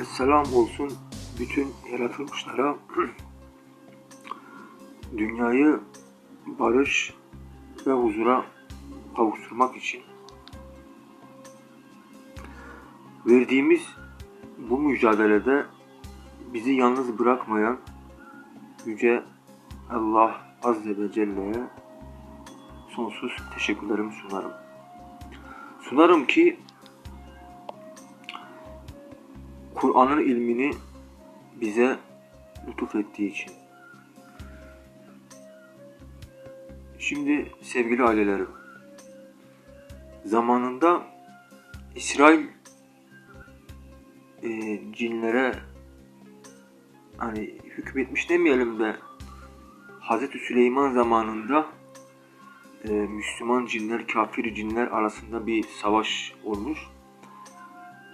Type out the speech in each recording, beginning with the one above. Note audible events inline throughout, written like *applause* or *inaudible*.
Selam olsun bütün yaratılmışlara. *clears throat* Dünyayı barış ve huzura kavuşturmak için verdiğimiz bu mücadelede bizi yalnız bırakmayan Yüce Allah Azze ve Celle'ye sonsuz teşekkürlerimi sunarım. Sunarım ki Kur'an'ın ilmini bize lütuf ettiği için. Şimdi sevgili ailelerim, zamanında İsrail e, cinlere hani hükmetmiş demeyelim de Hazreti Süleyman zamanında e, Müslüman cinler, kafir cinler arasında bir savaş olmuş.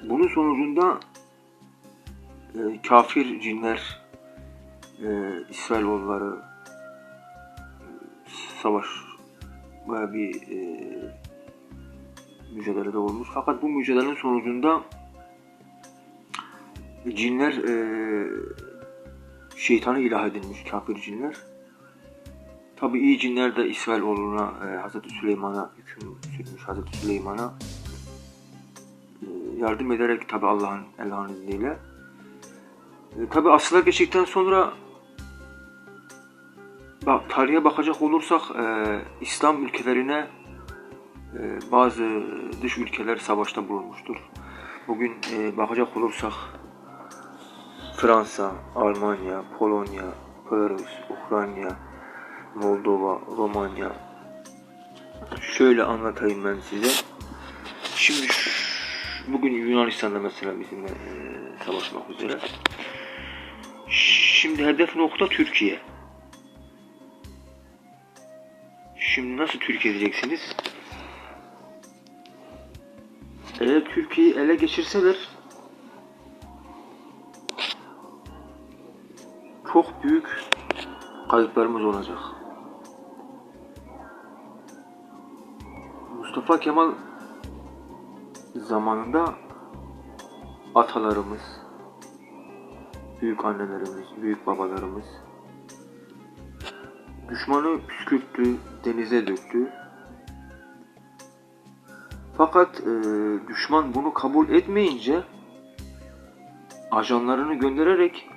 Bunun sonucunda e, kafir cinler e, İsrailoğulları e, savaş baya bir e, mücadelede olmuş. Fakat bu mücadelenin sonucunda cinler e, şeytanı ilah edilmiş kafir cinler. Tabi iyi cinler de İsrailoğluna e, Hazreti Süleyman'a hüküm sürmüş Hazreti Süleyman'a e, yardım ederek tabi Allah'ın Allah'ın izniyle e, Tabi asırlar geçtikten sonra bak, tarihe bakacak olursak e, İslam ülkelerine e, bazı dış ülkeler savaşta bulunmuştur. Bugün e, bakacak olursak Fransa, Almanya, Polonya, Belarus, Ukrayna, Moldova, Romanya. Şöyle anlatayım ben size. Şimdi şu- bugün Yunanistan'da mesela bizimle e, savaşmak üzere. Şimdi hedef nokta Türkiye. Şimdi nasıl Türkiye diyeceksiniz? Eğer Türkiye'yi ele geçirseler çok büyük kayıplarımız olacak. Mustafa Kemal zamanında atalarımız, büyük annelerimiz, büyük babalarımız düşmanı püskürttü, denize döktü. Fakat e, düşman bunu kabul etmeyince ajanlarını göndererek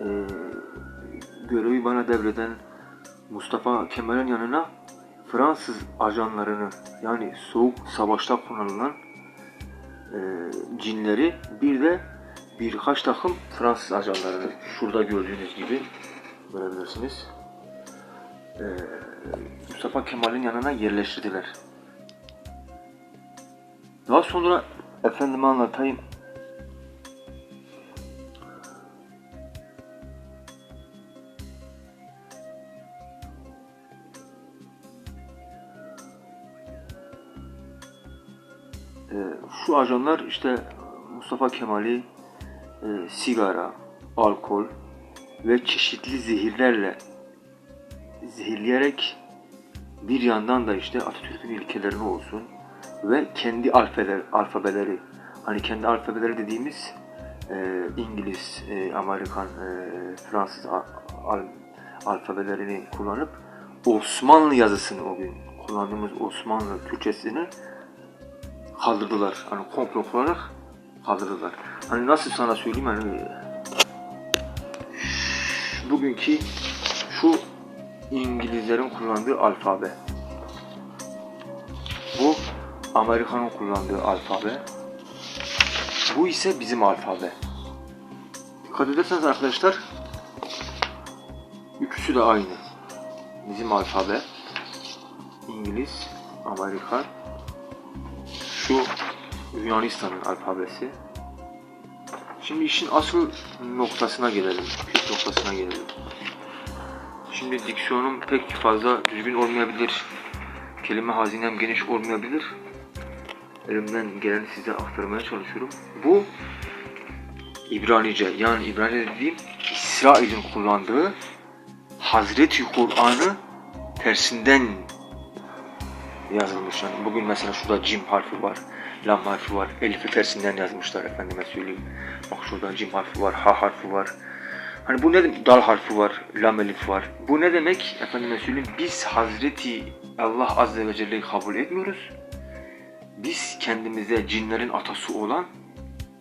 e, görevi bana devreden Mustafa Kemal'in yanına Fransız ajanlarını yani soğuk savaşta kullanılan e, cinleri bir de birkaç takım Fransız ajanlarını şurada gördüğünüz gibi görebilirsiniz. E, Mustafa Kemal'in yanına yerleştirdiler. Daha sonra efendime anlatayım. Ee, şu ajanlar işte Mustafa Kemal'i e, sigara, alkol ve çeşitli zehirlerle zehirleyerek bir yandan da işte Atatürk'ün ilkelerini olsun ve kendi alfabeler, alfabeleri hani kendi alfabeleri dediğimiz e, İngiliz, e, Amerikan, e, Fransız al- alfabelerini kullanıp Osmanlı yazısını o gün kullandığımız Osmanlı Türkçesini kaldırdılar. Hani komplo kurarak kaldırdılar. Hani nasıl sana söyleyeyim hani bugünkü şu İngilizlerin kullandığı alfabe. Bu Amerikan'ın kullandığı alfabe. Bu ise bizim alfabe. Dikkat ederseniz arkadaşlar üçüsü de aynı. Bizim alfabe. İngiliz, Amerikan, şu Yunanistan'ın alfabesi. Şimdi işin asıl noktasına gelelim. Püf noktasına gelelim. Şimdi diksiyonum pek fazla düzgün olmayabilir. Kelime hazinem geniş olmayabilir. Elimden geleni size aktarmaya çalışıyorum. Bu İbranice yani İbranice dediğim İsrail'in kullandığı Hazreti Kur'an'ı tersinden yazılmış. Yani bugün mesela şurada cim harfi var, lam harfi var. Elif'i tersinden yazmışlar efendime söyleyeyim. Bak şurada cim harfi var, ha harfi var. Hani bu ne demek? Dal harfi var, lam elif var. Bu ne demek? Efendime söyleyeyim biz Hazreti Allah Azze ve Celle'yi kabul etmiyoruz. Biz kendimize cinlerin atası olan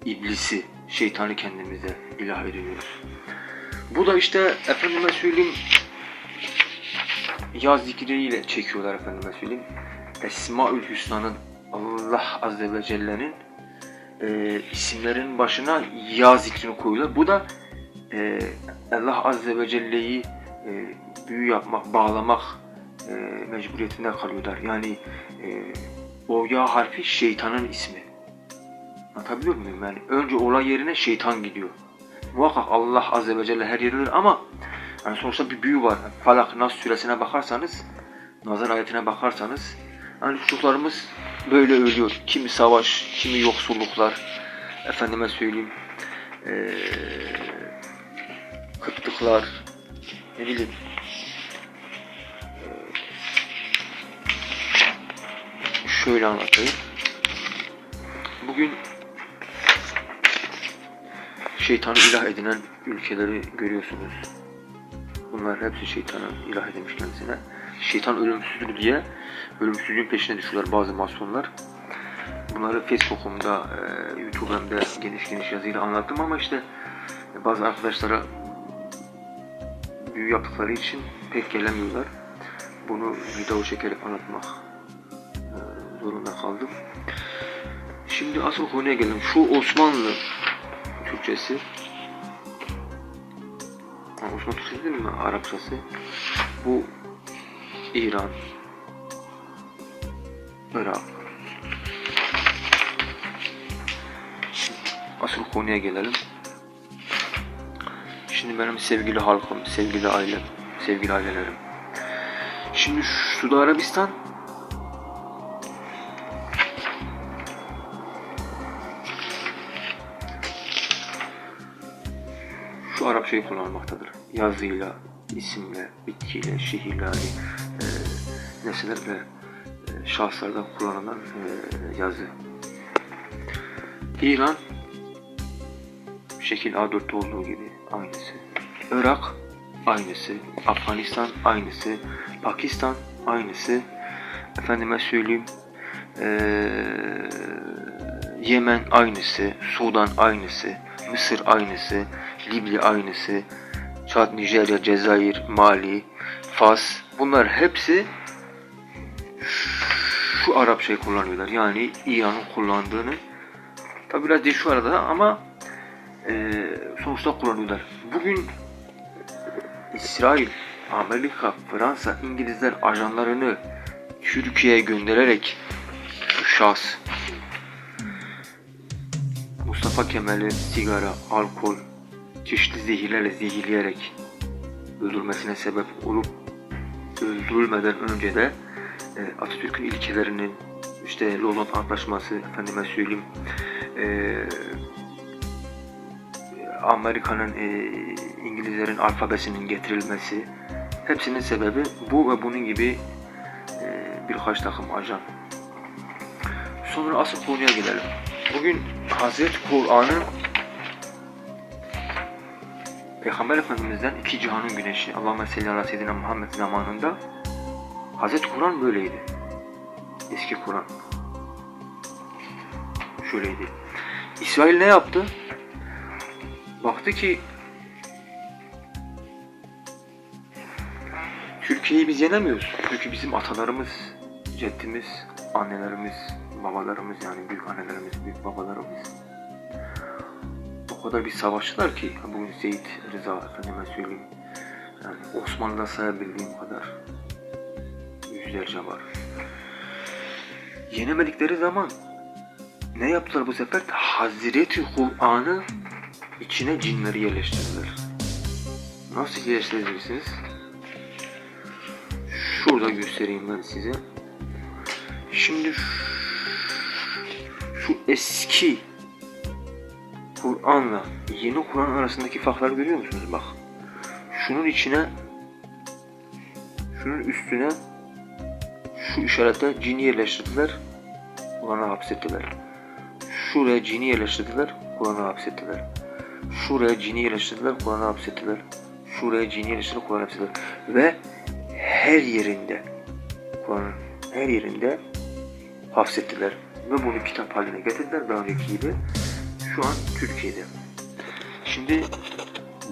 iblisi, şeytanı kendimize ilah ediyoruz. Bu da işte efendime söyleyeyim yaz zikriyle çekiyorlar efendime söyleyeyim. Esmaül Hüsna'nın Allah Azze ve Celle'nin e, isimlerin başına ya zikrini koyuyorlar. Bu da e, Allah Azze ve Celle'yi e, büyü yapmak, bağlamak e, mecburiyetinde kalıyorlar. Yani e, o ya harfi şeytanın ismi. Anlatabiliyor muyum? Yani önce olay yerine şeytan gidiyor. Muhakkak Allah Azze ve Celle her yeridir ama yani sonuçta bir büyü var. Falak Nas suresine bakarsanız, nazar ayetine bakarsanız yani çocuklarımız böyle ölüyor. Kimi savaş, kimi yoksulluklar, efendime söyleyeyim, ee, kıtlıklar, ne bileyim, şöyle anlatayım. Bugün şeytanı ilah edinen ülkeleri görüyorsunuz. Bunlar hepsi şeytanı ilah edilmiş kendisine. Şeytan ölümsüzdür diye ölümsüzlüğün peşine düşüyorlar bazı masonlar. Bunları Facebook'umda, e, YouTube'umda geniş geniş yazıyla anlattım ama işte bazı arkadaşlara büyü yaptıkları için pek gelemiyorlar. Bunu video çekerek anlatmak e, zorunda kaldım. Şimdi asıl konuya gelelim. Şu Osmanlı Türkçesi Osmanlı Türkçesi değil mi? Arapçası. Bu İran, Irak. Asıl konuya gelelim. Şimdi benim sevgili halkım, sevgili ailem, sevgili ailelerim. Şimdi Suudi Arabistan şu Arapçayı kullanmaktadır. Yazıyla, isimle, bitkiyle, şehirle, hani, e, nesnelerle, e, şahıslardan kullanılan e, yazı. İran, şekil A4'te olduğu gibi aynısı. Irak, aynısı. Afganistan, aynısı. Pakistan, aynısı. Efendime söyleyeyim, e, Yemen aynısı, Sudan aynısı, Mısır aynısı, Libya aynısı, Çad, Nijerya, Cezayir, Mali, Fas bunlar hepsi Arapçayı kullanıyorlar. Yani İran'ın kullandığını tabi biraz şu arada ama e, sonuçta kullanıyorlar. Bugün İsrail, Amerika, Fransa, İngilizler ajanlarını Türkiye'ye göndererek şu şahs Mustafa Kemal'i sigara, alkol, çeşitli zehirlerle zehirleyerek öldürmesine sebep olup öldürülmeden önce de e, Atatürk'ün ilkelerinin işte Lozan Antlaşması efendime söyleyeyim e, Amerika'nın e, İngilizlerin alfabesinin getirilmesi hepsinin sebebi bu ve bunun gibi e, birkaç takım ajan. Sonra asıl konuya gelelim. Bugün Hazreti Kur'an'ın Peygamber Efendimiz'den iki cihanın güneşi Allahümme salli ala seyyidina Muhammed zamanında Hazreti Kur'an böyleydi. Eski Kur'an. Şöyleydi. İsrail ne yaptı? Baktı ki Türkiye'yi biz yenemiyoruz. Çünkü bizim atalarımız, ceddimiz, annelerimiz, babalarımız yani büyük annelerimiz, büyük babalarımız o kadar bir savaşçılar ki bugün Seyit Rıza efendime söyleyeyim yani Osmanlı'da sayabildiğim kadar yüzlerce var. Yenemedikleri zaman ne yaptılar bu sefer? Hazreti Kur'an'ı içine cinleri yerleştirdiler. Nasıl yerleştireceksiniz? Şurada göstereyim ben size. Şimdi şu eski Kur'an'la yeni Kur'an arasındaki farkları görüyor musunuz? Bak. Şunun içine şunun üstüne şu işarete cini yerleştirdiler. Kur'an'ı hapsettiler. Şuraya cini yerleştirdiler. Kur'an'ı hapsettiler. Şuraya cini yerleştirdiler. Kur'an'ı hapsettiler. Şuraya cini yerleştirdiler. Kur'an'ı hapsettiler. Ve her yerinde Kur'an'ın her yerinde hapsettiler. Ve bunu kitap haline getirdiler daha önceki gibi. Şu an Türkiye'de. Şimdi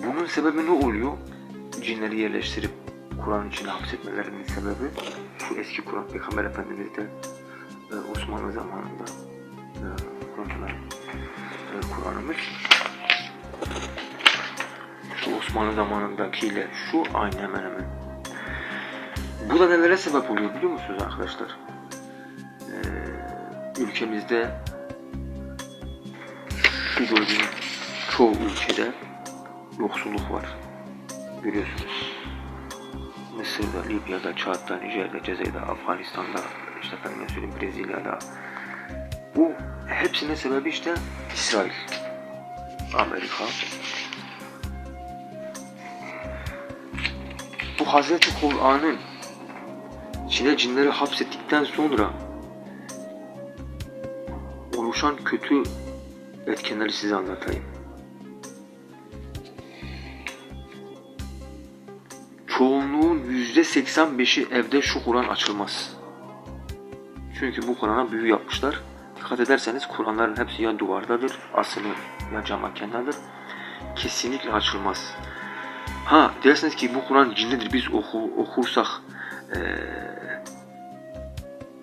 bunun sebebi ne oluyor? Cinleri yerleştirip Kur'an içine hapsetmelerinin sebebi şu eski Kur'an Peygamber Efendimiz de e, Osmanlı zamanında e, Kur'an'lar e, Kur'an'ımız şu Osmanlı zamanındakiyle şu aynı hemen hemen. Bu da nelere sebep oluyor biliyor musunuz arkadaşlar? E, ülkemizde şu gördüğünüz çoğu ülkede yoksulluk var. Görüyorsunuz. Mısır'da, Libya'da, Çad'da, Nijer'de, Cezayir'de, Afganistan'da, işte efendim söyleyeyim Brezilya'da. Bu hepsinin sebebi işte İsrail, Amerika. Bu Hazreti Kur'an'ın içine cinleri hapsettikten sonra oluşan kötü etkenleri size anlatayım. %85'i evde şu Kur'an açılmaz. Çünkü bu Kur'an'a büyü yapmışlar. Dikkat ederseniz Kur'anların hepsi ya duvardadır, asılı ya cama kenardır. Kesinlikle açılmaz. Ha dersiniz ki bu Kur'an cinlidir biz oku, okursak ee,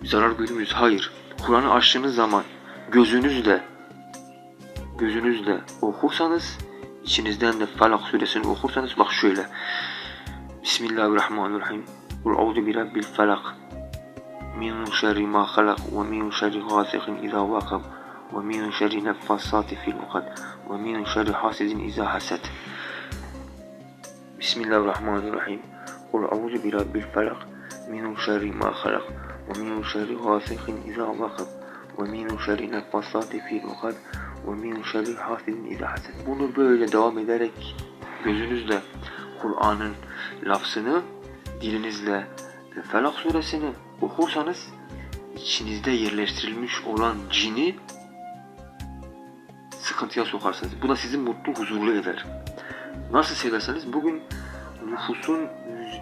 zarar görür müyüz? Hayır. Kur'an'ı açtığınız zaman gözünüzle gözünüzle okursanız içinizden de Felak suresini okursanız bak şöyle بسم الله الرحمن الرحيم قل أعوذ برب الفلق من شر ما خلق ومن شر غاسق إذا وقب ومن شر نفاثات في العقد ومن شر حاسد إذا حسد بسم الله الرحمن الرحيم قل أعوذ برب الفلق من شر ما خلق ومن شر غاسق إذا وقب ومن شر nefasati في العقد ومن شر حاسد إذا حسد. Bunu böyle devam ederek gözünüzle Kur'an'ın lafzını dilinizle Felak suresini okursanız içinizde yerleştirilmiş olan cini sıkıntıya sokarsınız. Bu da sizi mutlu, huzurlu eder. Nasıl severseniz bugün nüfusun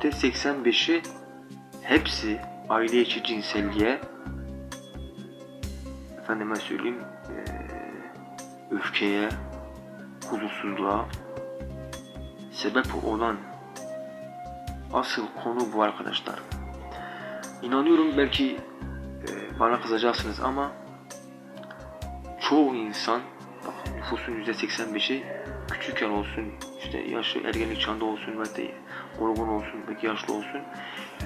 %85'i hepsi aile içi cinselliğe efendime söyleyeyim öfkeye, huzursuzluğa sebep olan asıl konu bu arkadaşlar. İnanıyorum belki e, bana kızacaksınız ama çoğu insan bak, nüfusun %85'i küçükken olsun işte yaşlı ergenlik çağında olsun ve de olgun olsun belki yaşlı olsun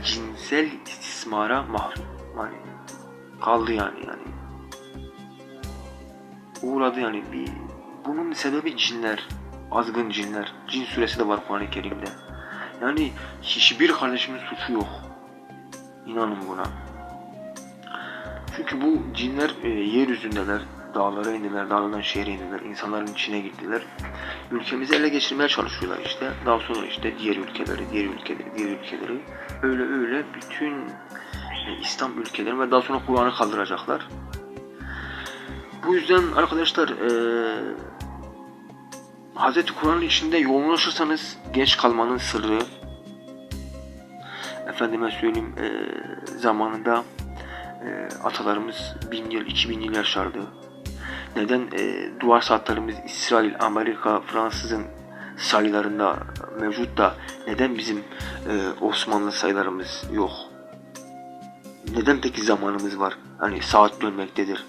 cinsel istismara mahrum yani kaldı yani yani uğradı yani. Bir bunun sebebi cinler azgın cinler cin suresi de var Kur'an-ı Kerim'de yani hiçbir kardeşimin suçu yok. İnanın buna. Çünkü bu cinler e, yeryüzündeler. Dağlara indiler, dağlardan şehre indiler, insanların içine girdiler. Ülkemizi ele geçirmeye çalışıyorlar işte. Daha sonra işte diğer ülkeleri, diğer ülkeleri, diğer ülkeleri. Öyle öyle bütün e, İslam ülkeleri ve daha sonra Kur'an'ı kaldıracaklar. Bu yüzden arkadaşlar e, Hz. Kur'an'ın içinde yoğunlaşırsanız genç kalmanın sırrı efendime söyleyeyim e, zamanında e, atalarımız bin yıl, iki bin yıl yaşardı. Neden e, duvar saatlerimiz İsrail, Amerika, Fransız'ın sayılarında mevcut da neden bizim e, Osmanlı sayılarımız yok? Neden peki zamanımız var? Hani saat dönmektedir.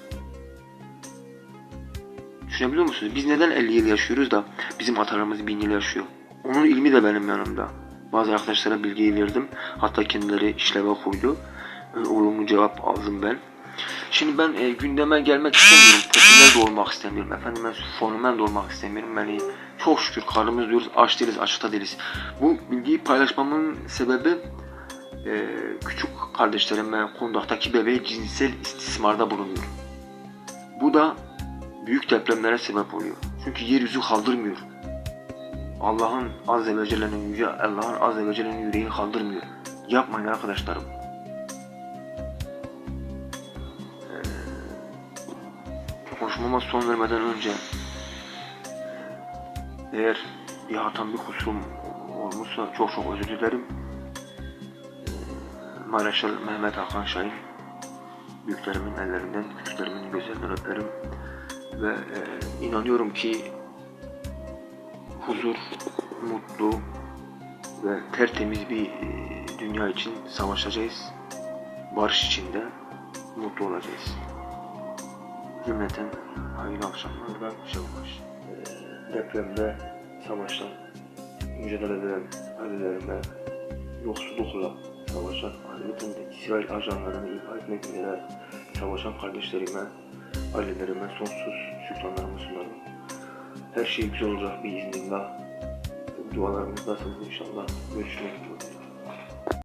Düşünebiliyor musunuz? Biz neden 50 yıl yaşıyoruz da bizim atalarımız 1000 yıl yaşıyor? Onun ilmi de benim yanımda. Bazı arkadaşlara bilgiyi verdim. Hatta kendileri işleve koydu. E, olumlu cevap aldım ben. Şimdi ben e, gündeme gelmek istemiyorum. Popüler de olmak istemiyorum. Efendim ben fenomen de olmak istemiyorum. Yani çok şükür karnımız diyoruz. Aç değiliz, açıkta değiliz. Bu bilgiyi paylaşmamın sebebi e, küçük kardeşlerime kondaktaki bebeği cinsel istismarda bulunuyor. Bu da büyük depremlere sebep oluyor. Çünkü yeryüzü kaldırmıyor. Allah'ın azze ve celle'nin yüce Allah'ın azze ve celle'nin yüreği kaldırmıyor. Yapmayın arkadaşlarım. Ee, konuşmama son vermeden önce eğer bir hatam bir kusurum olmuşsa çok çok özür dilerim. Ee, Maraşal Mehmet Hakan Şahin büyüklerimin ellerinden, küçüklerimin gözlerinden öperim ve e, inanıyorum ki huzur, mutlu ve tertemiz bir e, dünya için savaşacağız. Barış içinde mutlu olacağız. Cümleten hayırlı akşamlar ben Şevkaş. E, depremde, savaşta mücadele eden ailelerime, yoksullukla savaşan, de İsrail ajanlarını ihbar etmek üzere savaşan kardeşlerime, ailelerime sonsuz şükranlarımı sunarım. Her şey güzel olacak bir iznillah. Dualarımızdasınız inşallah. Görüşmek üzere.